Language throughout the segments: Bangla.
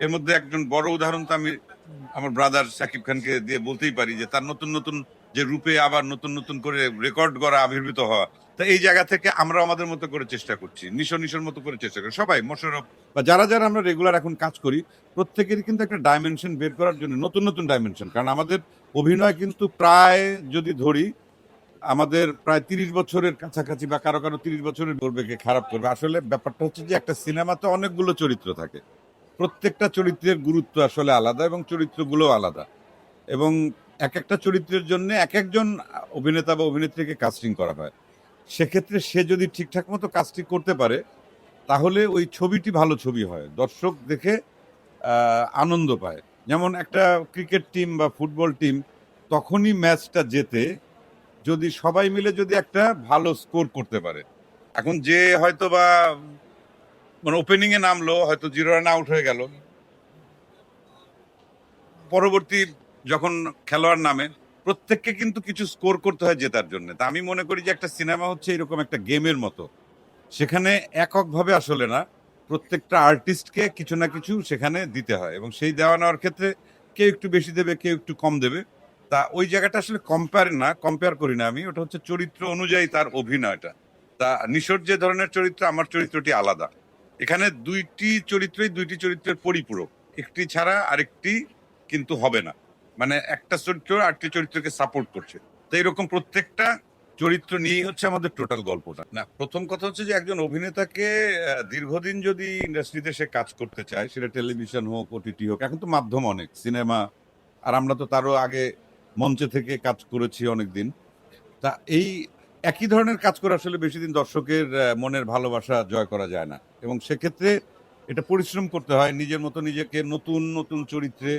এর মধ্যে একজন বড় উদাহরণ তো আমি আমার ব্রাদার সাকিব খানকে দিয়ে বলতেই পারি যে তার নতুন নতুন যে রূপে আবার নতুন নতুন করে রেকর্ড করা আবির্ভূত হওয়া। তা এই জায়গা থেকে আমরা আমাদের মতো করে চেষ্টা করছি। নিশো নিশোর মতো করে চেষ্টা করি। সবাই মোশারফ বা যারা যারা আমরা রেগুলার এখন কাজ করি, প্রত্যেকেরই কিন্তু একটা ডাইমেনশন বের করার জন্য নতুন নতুন ডাইমেনশন কারণ আমাদের অভিনয় কিন্তু প্রায় যদি ধরি, আমাদের প্রায় তিরিশ বছরের কাছাকাছি বা কারও কারও তিরিশ বছরের করবে কে খারাপ করবে। আসলে ব্যাপারটা হচ্ছে যে একটা সিনেমাতে অনেকগুলো চরিত্র থাকে। প্রত্যেকটা চরিত্রের গুরুত্ব আসলে আলাদা এবং চরিত্রগুলো আলাদা। এবং এক একটা চরিত্রের জন্য এক একজন অভিনেতা বা অভিনেত্রীকে কাস্টিং করা হয়। সেক্ষেত্রে সে যদি ঠিকঠাক মতো কাজটি করতে পারে, তাহলে ওই ছবিটি ভালো ছবি হয়। দর্শক দেখে আনন্দ পায়। যেমন একটা ক্রিকেট টিম বা ফুটবল টিম তখনই ম্যাচটা জেতে যদি সবাই মিলে যদি একটা ভালো স্কোর করতে পারে। এখন যে হয়তো বা মানে ওপেনিং এ নামলো, হয়তো জিরো রান আউট হয়ে গেল। পরবর্তী যখন খেলোয়াড় নামে, প্রত্যেককে কিন্তু কিছু স্কোর করতে হয় জেতার জন্য। তা আমি মনে করি যে একটা সিনেমা হচ্ছে এরকম একটা গেমের মতো। সেখানে এককভাবে আসলে না, প্রত্যেকটা আর্টিস্টকে কিছু না কিছু সেখানে দিতে হয় এবং সেই দেওয়া নেওয়ার ক্ষেত্রে কেউ একটু বেশি দেবে কেউ একটু কম দেবে। তা ওই জায়গাটা আসলে কম্পেয়ার না কম্পেয়ার করি না আমি, ওটা হচ্ছে চরিত্র অনুযায়ী তার অভিনয়টা। তা নিশোর যে ধরনের চরিত্র, আমার চরিত্রটি আলাদা। এখানে দুইটি চরিত্রই দুইটি চরিত্রের পরিপূরক। একটি ছাড়া আরেকটি কিন্তু হবে না। মানে একটা চরিত্র আরেকটি চরিত্রকে সাপোর্ট করছে। তো এরকম প্রত্যেকটা চরিত্র নিয়েই হচ্ছে আমাদের টোটাল গল্পটা। না, প্রথম কথা হচ্ছে যে একজন অভিনেতাকে দীর্ঘদিন যদি ইন্ডাস্ট্রিতে সে কাজ করতে চায়, সেটা টেলিভিশন হোক ওটিটি হোক, এখন তো মাধ্যম অনেক সিনেমা আর আমরা তো তারও আগে মঞ্চে থেকে কাজ করেছি অনেক দিন তা এই একই ধরনের কাজ করে আসলে বেশি দিন দর্শকের মনের ভালোবাসা জয় করা যায় না। এবং সেক্ষেত্রে এটা পরিশ্রম করতে হয়, নিজের মতো নিজেকে নতুন নতুন চরিত্রে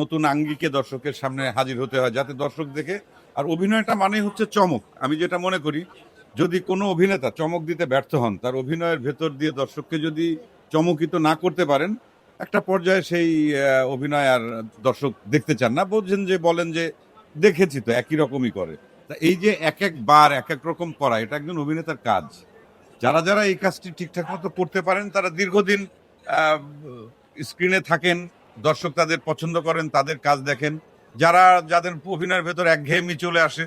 নতুন আঙ্গিকে দর্শকের সামনে হাজির হতে হয়, যাতে দর্শক দেখে। আর অভিনয়টা মানেই হচ্ছে চমক। আমি যেটা মনে করি, যদি কোনো অভিনেতা চমক দিতে ব্যর্থ হন, তার অভিনয়ের ভেতর দিয়ে দর্শককে যদি চমকিত না করতে পারেন, একটা পর্যায়ে সেই অভিনয় আর দর্শক দেখতে চান না। বলছেন যে, বলেন যে, দেখেছি তো, একই রকমই করে। তা এই যে এক এক বার, এক এক রকম করা, এটা একজন অভিনেতার কাজ। যারা যারা এই কাজটি ঠিকঠাক মতো করতে পারেন, তারা দীর্ঘদিন স্ক্রিনে থাকেন, দর্শক তাদের পছন্দ করেন, তাদের কাজ দেখেন। যারা, যাদের অভিনয়ের ভেতর একঘেয়েমি চলে আসে,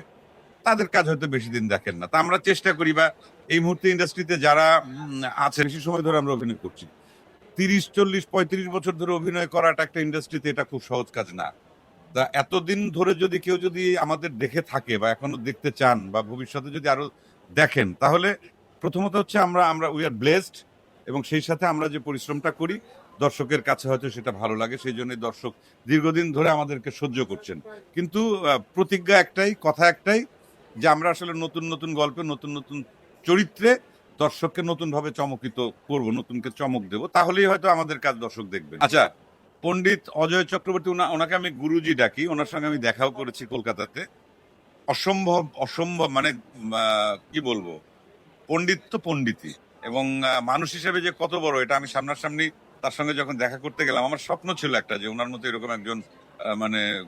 তাদের কাজ হয়তো বেশি দিন দেখেন না। তা আমরা চেষ্টা করি বা এই মুহূর্তে ইন্ডাস্ট্রিতে যারা আছে বেশি সময় ধরে আমরা অভিনয় করছি। তিরিশ, চল্লিশ, পঁয়ত্রিশ বছর ধরে অভিনয় করাটা একটা ইন্ডাস্ট্রিতে এটা খুব সহজ কাজ না। তা এতদিন ধরে যদি কেউ যদি আমাদের দেখে থাকে বা এখনও দেখতে চান বা ভবিষ্যতে যদি আরও দেখেন, তাহলে প্রথমত হচ্ছে আমরা আমরা উই আর ব্লেসড এবং সেই সাথে আমরা যে পরিশ্রমটা করি, দর্শকের কাছে হয়তো সেটা ভালো লাগে, সেই জন্য দর্শক দীর্ঘদিন ধরে আমাদেরকে সহ্য করছেন। কিন্তু প্রতিজ্ঞা একটাই, কথা একটাই যে আমরা আসলে নতুন নতুন গল্পে, নতুন নতুন চরিত্রে দর্শককে নতুনভাবে চমকিত করব, নতুনকে চমক দেব, তাহলেই হয়তো আমাদের কাজ দর্শক দেখবে আচ্ছা পণ্ডিত অজয় চক্রবর্তী ওনা- ওনাকে আমি গুরুজি ডাকি, ওনার সঙ্গে আমি দেখাও করেছি কলকাতাতে। অসম্ভব অসম্ভব মানে কি বলব? পণ্ডিত তো পণ্ডিতই। এবং মানুষ হিসেবে যে কত বড়, এটা আমি সামনাসামনি তার সঙ্গে যখন দেখা করতে গেলাম, আমার স্বপ্ন ছিল একটা যে ওনার মতো এরকম একজন মানে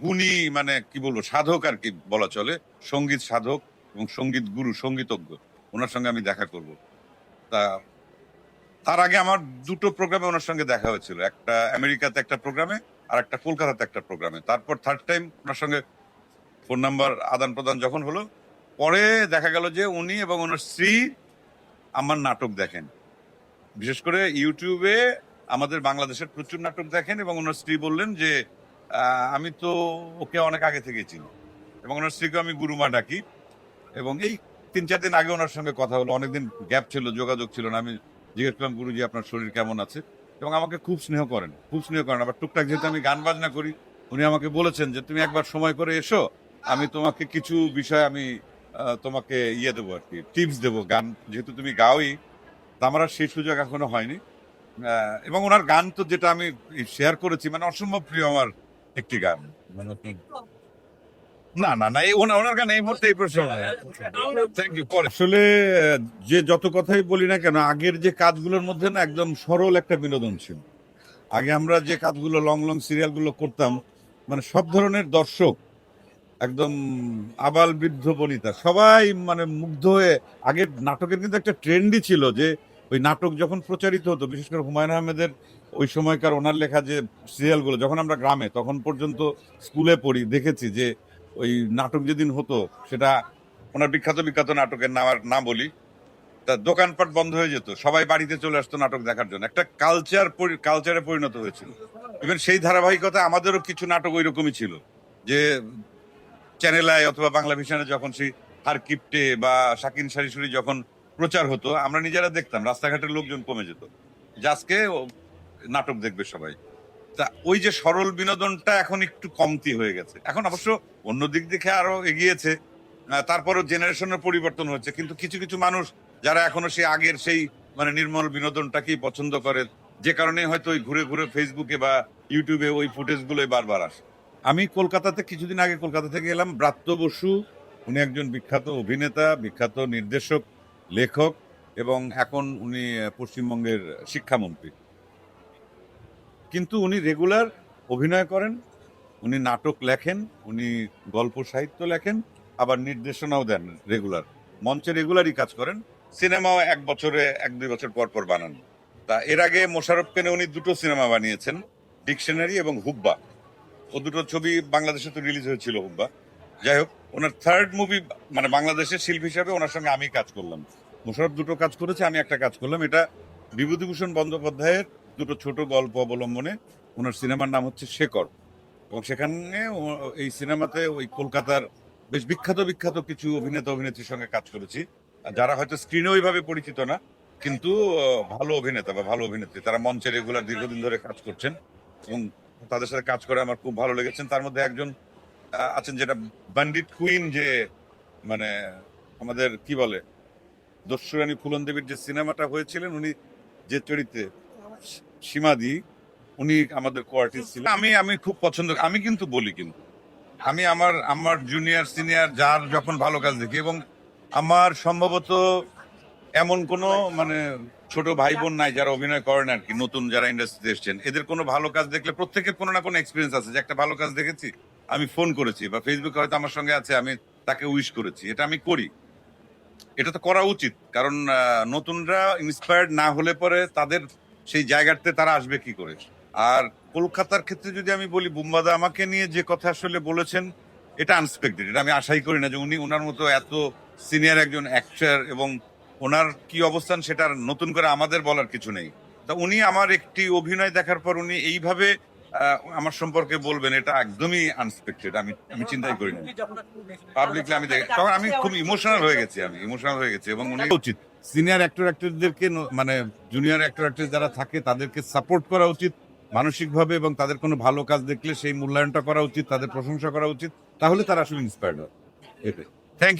গুণী মানে কি বলব, সাধক আর কি বলা চলে, সংগীত সাধক এবং সংগীত গুরু, সঙ্গীতজ্ঞ। ওনার সঙ্গে আমি দেখা করব। তা তার আগে আমার দুটো প্রোগ্রামে ওনার সঙ্গে দেখা হয়েছিল। একটা আমেরিকাতে একটা প্রোগ্রামে আর একটা কলকাতাতে একটা প্রোগ্রামে তারপর থার্ড টাইম ওনার সঙ্গে ফোন নাম্বার আদান প্রদান যখন হলো, পরে দেখা গেল যে উনি এবং ওনার স্ত্রী আমার নাটক দেখেন। বিশেষ করে ইউটিউবে আমাদের বাংলাদেশের প্রচুর নাটক দেখেন এবং ওনার স্ত্রী বললেন যে আমি তো ওকে অনেক আগে থেকে চিনি এবং ওনার স্ত্রীকে আমি গুরুমা ডাকি। এবং এই তিন চার দিন আগে ওনার সঙ্গে কথা হলো। অনেকদিন গ্যাপ ছিল, যোগাযোগ ছিল না। আমি জিজ্ঞেস করলাম, গুরুজি, আপনার শরীর কেমন আছে? এবং আমাকে খুব স্নেহ করেন, খুব স্নেহ করেন। আবার টুকটাক যেহেতু আমি গান বাজনা করি, উনি আমাকে বলেছেন যে, তুমি একবার সময় করে এসো, আমি তোমাকে কিছু বিষয় আমি তোমাকে ইয়ে দেবো আর কি, টিপস দেবো, গান। যেহেতু তুমি গাওই আমার আর সেই সুযোগ এখনও হয়নি। এবং ওনার গান তো যেটা আমি শেয়ার করেছি মানে অসম্ভব প্রিয় আমার একটি গান। মানে না না না ওনার গান এই মুহূর্তে এই প্রশ্ন থ্যাংক ইউ আসলে যে যত কথাই বলি না কেন, আগের যে কাজগুলোর মধ্যে না একদম সরল একটা বিনোদন ছিল। আগে আমরা যে কাজগুলো, লং লং সিরিয়ালগুলো করতাম মানে সব ধরনের দর্শক, একদম আবাল বৃদ্ধ বনিতা, সবাই মানে মুগ্ধ হয়ে, আগের নাটকের কিন্তু একটা ট্রেন্ডই ছিল যে, ওই নাটক যখন প্রচারিত হতো, বিশেষ করে হুমায়ুন আহমেদের ওই সময়কার ওনার লেখা যে সিরিয়ালগুলো, যখন আমরা গ্রামে, তখন পর্যন্ত স্কুলে পড়ি, দেখেছি যে ওই নাটক যেদিন হতো, সেটা ওনার বিখ্যাত বিখ্যাত নাটকের নাম আর না বলি। তা দোকানপাট বন্ধ হয়ে যেত, সবাই বাড়িতে চলে আসতো নাটক দেখার জন্য। একটা কালচার কালচারে পরিণত হয়েছিল। ইভেন সেই ধারাবাহিকতা আমাদেরও কিছু নাটক ওই রকমই ছিল। যে চ্যানেল আই অথবা বাংলা ভিশনে যখন সেই হারকিপটে বা শাকিন সারিসুরি যখন প্রচার হতো, আমরা নিজেরা দেখতাম, রাস্তাঘাটের লোকজন কমে যেত। যে আজকে নাটক দেখবে সবাই। তা ওই যে সরল বিনোদনটা এখন একটু কমতি হয়ে গেছে। এখন অবশ্য অন্য দিক দেখে আরও এগিয়েছে তারপরও জেনারেশনের পরিবর্তন হচ্ছে কিন্তু কিছু কিছু মানুষ যারা এখনও সেই আগের সেই মানে নির্মল বিনোদনটাকেই পছন্দ করে, যে কারণে হয়তো ওই ঘুরে ঘুরে ফেসবুকে বা ইউটিউবে ওই ফুটেজগুলোই বারবার আসে। আমি কলকাতাতে কিছুদিন আগে কলকাতা থেকে এলাম ব্রাত্য বসু, উনি একজন বিখ্যাত অভিনেতা, বিখ্যাত নির্দেশক, লেখক এবং এখন উনি পশ্চিমবঙ্গের শিক্ষামন্ত্রী। কিন্তু উনি রেগুলার অভিনয় করেন, উনি নাটক লেখেন, উনি গল্প সাহিত্য লেখেন, আবার নির্দেশনাও দেন রেগুলার মঞ্চে রেগুলারই কাজ করেন সিনেমাও এক বছরে, এক দুই বছর পর পর বানান। তা এর আগে মোশারফ খানে উনি দুটো সিনেমা বানিয়েছেন ডিকশনারি এবং হুব্বা ও দুটো ছবি বাংলাদেশে তো রিলিজ হয়েছিল হুব্বা যাই হোক, ওনার থার্ড মুভি মানে বাংলাদেশের শিল্পী হিসাবে ওনার সঙ্গে আমি কাজ করলাম। মোশারফ দুটো কাজ করেছে, আমি একটা কাজ করলাম। এটা বিভূতিভূষণ বন্দ্যোপাধ্যায়ের দুটো ছোট গল্প অবলম্বনে ওনার সিনেমার নাম হচ্ছে শেকর এবং সেখানে এই সিনেমাতে ওই কলকাতার বেশ বিখ্যাত বিখ্যাত কিছু অভিনেতা, অভিনেত্রীর সঙ্গে কাজ করেছি। যারা হয়তো স্ক্রিনে ওইভাবে পরিচিত না, কিন্তু ভালো অভিনেতা বা ভালো অভিনেত্রী। তারা মঞ্চে রেগুলার দীর্ঘদিন ধরে কাজ করছেন এবং তাদের সাথে কাজ করে আমার খুব ভালো লেগেছেন তার মধ্যে একজন আছেন যেটা বান্ডিট কুইন যে মানে আমাদের কি বলে দস্যুরানী ফুলন দেবীর যে সিনেমাটা হয়েছিলেন, উনি যে চরিত্রে সীমাদি উনি আমাদের কোয়ার্টিস ছিলেন। আমি আমি খুব পছন্দ আমি কিন্তু বলি কিন্তু। আমি আমার আমার জুনিয়র সিনিয়র যার যখন ভালো কাজ দেখি এবং আমার সম্ভবত এমন কোনো মানে ছোট ভাই বোন নাই যারা অভিনয় করেন আর কি, নতুন যারা ইন্ডাস্ট্রিতে এসছেন। এদের কোনো ভালো কাজ দেখলে প্রত্যেকের কোনো না কোনো এক্সপিরিয়েন্স আছে যে একটা ভালো কাজ দেখেছি, আমি ফোন করেছি বা ফেসবুকে হয়তো আমার সঙ্গে আছে, আমি তাকে উইশ করেছি, এটা আমি করি। এটা তো করা উচিত, কারণ নতুনরা ইন্সপায়ার্ড না হলে পরে তাদের সেই জায়গাতে তারা আসবে কি করে? আর কলকাতার ক্ষেত্রে যদি আমি বলি বুম্বাদা আমাকে নিয়ে যে কথা আসলে বলেছেন এটা আনএক্সপেক্টেড এটা আমি আশাই করি না যে উনি ওনার মতো এত সিনিয়র একজন অ্যাক্টর এবং ওনার কি অবস্থান সেটা নতুন করে আমাদের বলার কিছু নেই। তা উনি আমার একটি অভিনয় দেখার পর উনি এইভাবে আমার সম্পর্কে বলবেন এটা একদমই আনএক্সপেক্টেড আমি আমি চিন্তাই করি না। পাবলিকলি আমি দেখি তখন আমি খুব ইমোশনাল হয়ে গেছি আমি ইমোশনাল হয়ে গেছি এবং উনি উচিত সিনিয়র অ্যাক্টর অ্যাক্টরদেরকে মানে জুনিয়র অ্যাক্টর অ্যাক্টর যারা থাকে, তাদেরকে সাপোর্ট করা উচিত মানসিকভাবে এবং তাদের কোনো ভালো কাজ দেখলে সেই মূল্যায়নটা করা উচিত, তাদের প্রশংসা করা উচিত, তাহলে তারা আসলে ইন্সপায়ার্ড হয়। এটাই। Thank you